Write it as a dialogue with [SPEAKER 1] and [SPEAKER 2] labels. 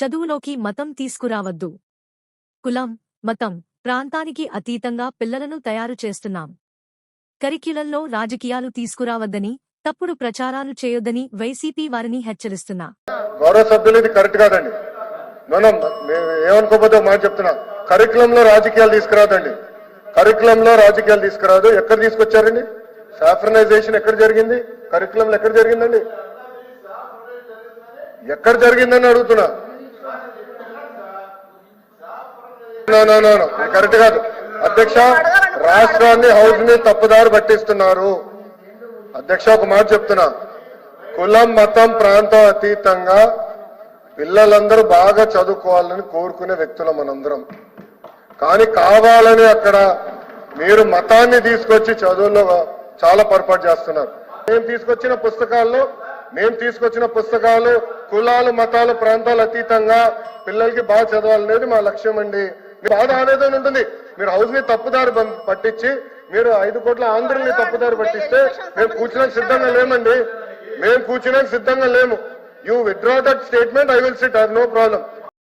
[SPEAKER 1] చదువులోకి మతం తీసుకురావద్దు. కులం మతం ప్రాంతానికి అతీతంగా పిల్లలను తయారు చేస్తున్నాం. కరిక్యులంలో రాజకీయాలు తీసుకురావద్దని తప్పుడు ప్రచారాలు చేయొద్దని వైసీపీ వారిని హెచ్చరిస్తున్నా.
[SPEAKER 2] గౌరవ సభ్యులు ఇది కరెక్ట్ కాదండి. మనం ఏమనుకోకపోతే ఒక మాట చెప్తున్నా. కరికులంలో రాజకీయాలు తీసుకురాదండి కరికులంలో రాజకీయాలు తీసుకురాదు ఎక్కడ తీసుకొచ్చారండి? సాఫ్రనైజేషన్ ఎక్కడ జరిగింది? కరికులంలో ఎక్కడ జరిగిందండి? ఎక్కడ జరిగిందని అడుగుతున్నా నో, నో, నో, నో. ఇది కరెక్ట్ కాదు. అధ్యక్ష రాష్ట్రాన్ని హౌస్ని తప్పుదారి పట్టిస్తున్నారు. అధ్యక్ష ఒక మాట చెప్తున్నా. కులం మతం ప్రాంతం అతీతంగా పిల్లలందరూ బాగా చదువుకోవాలని కోరుకునే వ్యక్తులం మనందరం. కానీ కావాలని అక్కడ మీరు మతాన్ని తీసుకొచ్చి చదువుల్లో చాలా పొరపాటు చేస్తున్నారు. మేము తీసుకొచ్చిన పుస్తకాల్లో మేము తీసుకొచ్చిన పుస్తకాలు కులాలు మతాలు ప్రాంతాలు అతీతంగా పిల్లలకి బాగా చదవాలనేది మా లక్ష్యం అండి. మీ బాధ ఆవేదన ఉంటుంది. మీరు హౌస్ని తప్పుదారి పట్టించి మీరు ఐదు కోట్ల ఆంధ్రుల్ని తప్పుదారి పట్టిస్తే మేము కూర్చోడానికి సిద్ధంగా లేమండి. మేము కూర్చోడానికి సిద్ధంగా లేము. You withdraw that statement I will sit I no problem